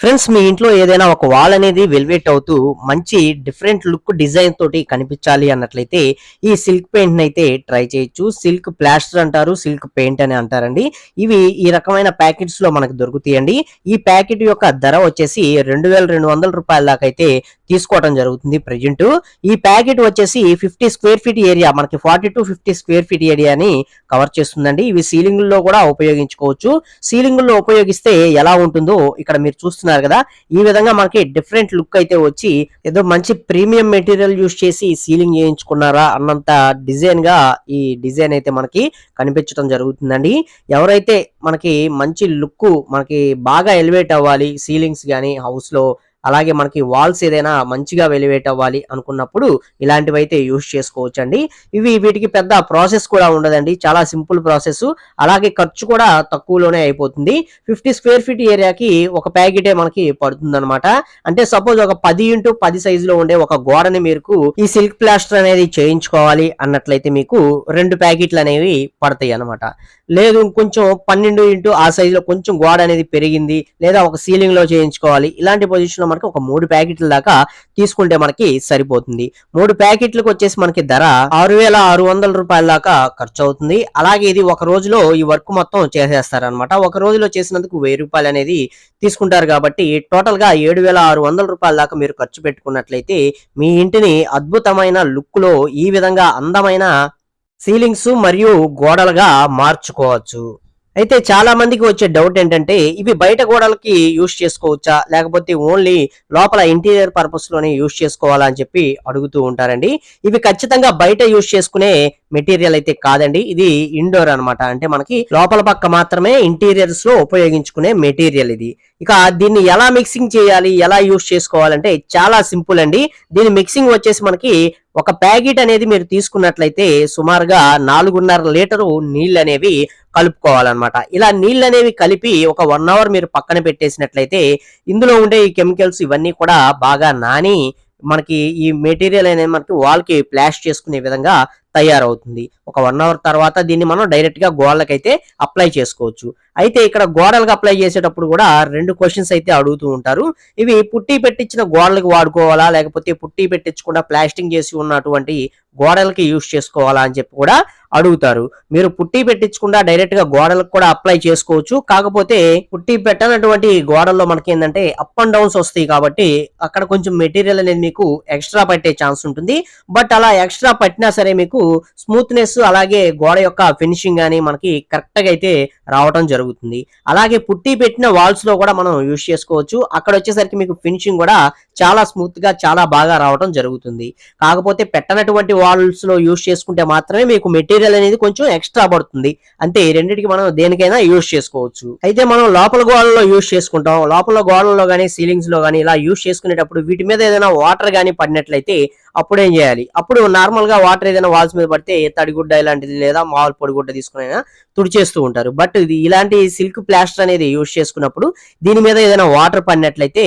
Friends మీ ఇంట్లో ఏదైనా ఒక వాల్ అనేది వెల్వేట్ అవుతూ మంచి డిఫరెంట్ లుక్ డిజైన్ తోటి కనిపించాలి అన్నట్లయితే ఈ సిల్క్ పెయింట్ అయితే ట్రై చేయొచ్చు. సిల్క్ ప్లాస్టర్ అంటారు సిల్క్ పెయింట్ అని అంటారండి. ఇవి ఈ రకమైన ప్యాకెట్స్లో మనకు దొరుకుతాయండి. ఈ ప్యాకెట్ యొక్క ధర వచ్చేసి రెండు వేల రెండు వందల రూపాయల దాకా అయితే తీసుకోవడం జరుగుతుంది ప్రజెంట్ ఈ ప్యాకెట్ వచ్చేసి ఫిఫ్టీ స్క్వేర్ ఫీట్ ఏరియా మనకి forty to fifty square feet ఏరియాని కవర్ చేస్తుందండి. ఇవి సీలింగ్లో కూడా ఉపయోగించుకోవచ్చు. సీలింగ్లో ఉపయోగిస్తే ఎలా ఉంటుందో ఇక్కడ మీరు చూస్తున్నారు కదా. ఈ విధంగా మనకి డిఫరెంట్ లుక్ అయితే వచ్చి ఏదో మంచి ప్రీమియం మెటీరియల్ యూస్ చేసి సీలింగ్ చేయించుకున్నారా అన్నంత డిజైన్గా ఈ డిజైన్ అయితే మనకి కనిపించడం జరుగుతుందండి. ఎవరైతే మనకి మంచి లుక్ మనకి బాగా ఎలివేట్ అవ్వాలి సీలింగ్స్ కానీ హౌస్లో అలాగే మనకి వాల్స్ ఏదైనా మంచిగా వెలివేట్ అవ్వాలి అనుకున్నప్పుడు ఇలాంటివి అయితే యూస్ చేసుకోవచ్చు అండి ఇవి వీటికి పెద్ద ప్రాసెస్ కూడా ఉండదండి. చాలా సింపుల్ ప్రాసెస్ అలాగే ఖర్చు కూడా తక్కువలోనే అయిపోతుంది. ఫిఫ్టీ స్క్వేర్ ఫీట్ ఏరియాకి ఒక ప్యాకెటే మనకి పడుతుందన్నమాట. అంటే సపోజ్ ఒక పది ఇంటూ పది సైజులో ఉండే ఒక గోడని మీరు ఈ సిల్క్ ప్లాస్టర్ అనేది చేయించుకోవాలి అన్నట్లయితే మీకు రెండు ప్యాకెట్లు అనేవి పడతాయి అనమాట లేదు కొంచెం పన్నెండు ఇంటూ ఆ సైజులో కొంచెం గోడ అనేది పెరిగింది. లేదా ఒక సీలింగ్లో చేయించుకోవాలి. ఇలాంటి పొజిషన్ మనకి ఒక మూడు ప్యాకెట్ల దాకా తీసుకుంటే మనకి సరిపోతుంది. మూడు ప్యాకెట్లకు వచ్చేసి మనకి ధర ఆరు వేల ఆరు వందల రూపాయల దాకా ఖర్చు అవుతుంది అలాగే ఇది ఒక రోజులో ఈ వర్క్ మొత్తం చేసేస్తారనమాట ఒక రోజులో చేసినందుకు వెయ్యి రూపాయలు అనేది తీసుకుంటారు కాబట్టి టోటల్గా ఏడు వేల ఆరు వందల రూపాయల దాకా మీరు ఖర్చు పెట్టుకున్నట్లయితే మీ ఇంటిని అద్భుతమైన లుక్లో ఈ విధంగా అందమైన సీలింగ్స్ మరియు గోడలుగా మార్చుకోవచ్చు. అయితే చాలా మందికి వచ్చే డౌట్ ఏంటంటే ఇవి బయట గోడలకి యూస్ చేసుకోవచ్చా? లేకపోతే ఓన్లీ లోపల ఇంటీరియర్ పర్పస్లోనే యూస్ చేసుకోవాలా అని చెప్పి అడుగుతూ ఉంటారండి. ఇవి ఖచ్చితంగా బయట యూజ్ చేసుకునే మెటీరియల్ అయితే కాదండి. ఇది ఇండోర్ అన్నమాట. అంటే మనకి లోపల పక్క మాత్రమే ఇంటీరియర్స్లో ఉపయోగించుకునే మెటీరియల్ ఇది. ఇక దీన్ని ఎలా మిక్సింగ్ చేయాలి ఎలా యూస్ చేసుకోవాలంటే చాలా సింపుల్ అండి. దీని మిక్సింగ్ వచ్చేసి మనకి ఒక ప్యాకెట్ అనేది మీరు తీసుకున్నట్లయితే సుమారుగా నాలుగున్నర లీటరు నీళ్ళు అనేవి కలుపుకోవాలన్నమాట. ఇలా నీళ్ళు అనేవి కలిపి ఒక వన్ అవర్ మీరు పక్కన పెట్టేసినట్లయితే ఇందులో ఉండే ఈ కెమికల్స్ ఇవన్నీ కూడా బాగా నాని మనకి ఈ మెటీరియల్ అనేది మనకి వాల్కి ప్లాష్ చేసుకునే విధంగా తయారవుతుంది. ఒక వన్ అవర్ తర్వాత దీన్ని మనం డైరెక్ట్గా గోడలకైతే అప్లై చేసుకోవచ్చు. అయితే ఇక్కడ గోడలకు అప్లై చేసేటప్పుడు కూడా రెండు క్వశ్చన్స్ అయితే అడుగుతూ ఉంటారు. ఇవి పుట్టి పెట్టించిన గోడలకు వాడుకోవాలా లేకపోతే పుట్టి పెట్టించకుండా ప్లాస్టింగ్ చేసి ఉన్నటువంటి గోడలకి యూస్ చేసుకోవాలా అని చెప్పి కూడా అడుగుతారు. మీరు పుట్టి పెట్టించకుండా డైరెక్ట్గా గోడలకు కూడా అప్లై చేసుకోవచ్చు. కాకపోతే పుట్టి పెట్టనటువంటి గోడల్లో మనకి ఏంటంటే అప్ అండ్ డౌన్స్ వస్తాయి కాబట్టి అక్కడ కొంచెం మెటీరియల్ అనేది మీకు ఎక్స్ట్రా పట్టే ఛాన్స్ ఉంటుంది. బట్ అలా ఎక్స్ట్రా పట్టినా సరే మీకు స్మూత్నెస్ అలాగే గోడ యొక్క ఫినిషింగ్ కానీ మనకి కరెక్ట్గా అయితే రావటం జరుగుతుంది. అలాగే పుట్టి పెట్టిన వాల్స్లో కూడా మనం యూస్ చేసుకోవచ్చు. అక్కడ వచ్చేసరికి మీకు ఫినిషింగ్ కూడా చాలా స్మూత్గా చాలా బాగా రావటం జరుగుతుంది. కాకపోతే పెట్టనటువంటి వాల్స్లో యూస్ చేసుకుంటే మాత్రమే మీకు మెటీరియల్ అనేది కొంచెం ఎక్స్ట్రా పడుతుంది. అంతే ఈ రెండింటికి మనం దేనికైనా యూస్ చేసుకోవచ్చు. అయితే మనం లోపల గోడల్లో యూజ్ చేసుకుంటాం. లోపల గోడల్లో కానీ సీలింగ్స్లో కానీ ఇలా యూజ్ చేసుకునేటప్పుడు వీటి మీద ఏదైనా వాటర్ కానీ పడినట్లయితే అప్పుడు ఏం చేయాలి? అప్పుడు నార్మల్గా వాటర్ ఏదైనా వాల్స్ మీద పడితే తడిగుడ్డ ఇలాంటిది లేదా మామూలు పొడిగుడ్డ తీసుకుని అయినా తుడిచేస్తూ ఉంటారు. బట్ ఇది ఇలాంటి సిల్క్ ప్లాస్టర్ అనేది యూజ్ చేసుకున్నప్పుడు దీని మీద ఏదైనా వాటర్ పడినట్లయితే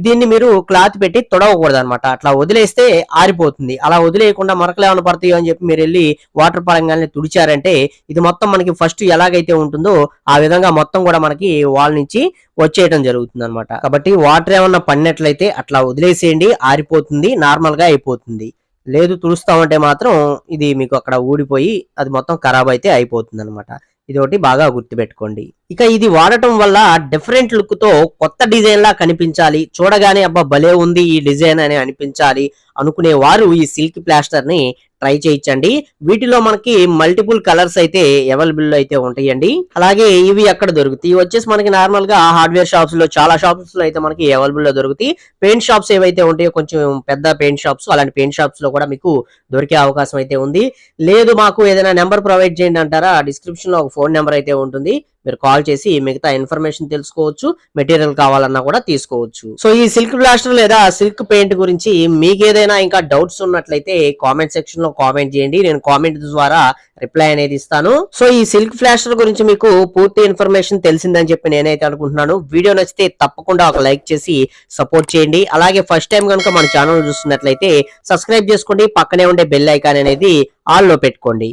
దీన్ని మీరు క్లాత్ పెట్టి తొడవకూడదు అనమాట అట్లా వదిలేస్తే ఆరిపోతుంది. అలా వదిలేయకుండా మరకలు ఏమైనా పడతాయో అని చెప్పి మీరు వెళ్ళి వాటర్ పరంగానే తుడిచారంటే ఇది మొత్తం మనకి ఫస్ట్ ఎలాగైతే ఉంటుందో ఆ విధంగా మొత్తం కూడా మనకి వాల్ నుంచి వచ్చేయడం జరుగుతుంది అనమాట కాబట్టి వాటర్ ఏమన్నా పడినట్లయితే అట్లా వదిలేసేయండి ఆరిపోతుంది నార్మల్గా అయిపోతుంది. లేదు తుడుస్తామంటే మాత్రం ఇది మీకు అక్కడ ఊడిపోయి అది మొత్తం ఖరాబ్ అయితే అయిపోతుంది అనమాట ఇదొకటి బాగా గుర్తుపెట్టుకోండి. ఇక ఇది వాడటం వల్ల డిఫరెంట్ లుక్తో కొత్త డిజైన్ లా కనిపించాలి. చూడగానే అబ్బా భలే ఉంది ఈ డిజైన్ అని అనిపించాలి అనుకునే వారు ఈ సిల్క్ ప్లాస్టర్ని ట్రై చేయించండి. వీటిలో మనకి మల్టిపుల్ కలర్స్ అయితే అవైలబుల్లో అయితే ఉంటాయండి. అలాగే ఇవి ఎక్కడ దొరుకుతాయి? వచ్చేసి మనకి నార్మల్గా హార్డ్వేర్ షాప్స్లో చాలా షాప్స్లో అయితే మనకి అవైలబుల్లో దొరుకుతాయి. పెయింట్ షాప్స్ ఏవైతే ఉంటాయో కొంచెం పెద్ద పెయింట్ షాప్స్ అలాంటి పెయింట్ షాప్స్లో కూడా మీకు దొరికే అవకాశం అయితే ఉంది. లేదు మాకు ఏదైనా నెంబర్ ప్రొవైడ్ చేయండి అంటారా? డిస్క్రిప్షన్లో ఒక ఫోన్ నెంబర్ అయితే ఉంటుంది. మీరు కాల్ చేసి మిగతా ఇన్ఫర్మేషన్ తెలుసుకోవచ్చు మెటీరియల్ కావాలన్నా కూడా తీసుకోవచ్చు. సో ఈ సిల్క్ బ్లాస్టర్ లేదా సిల్క్ పెయింట్ గురించి మీకు ఏదైనా ఇంకా డౌట్స్ ఉన్నట్లయితే కామెంట్ సెక్షన్లో కామెంట్ చేయండి. నేను కామెంట్ ద్వారా రిప్లై అనేది ఇస్తాను. సో ఈ సిల్క్ ఫ్లాస్టర్ గురించి మీకు పూర్తి ఇన్ఫర్మేషన్ తెలిసిందని చెప్పి నేనైతే అనుకుంటున్నాను. వీడియో నచ్చితే తప్పకుండా ఒక లైక్ చేసి సపోర్ట్ చేయండి. అలాగే ఫస్ట్ టైం కనుక మన ఛానల్ చూస్తున్నట్లయితే సబ్స్క్రైబ్ చేసుకోండి. పక్కనే ఉండే బెల్ ఐకాన్ అనేది ఆల్లో పెట్టుకోండి.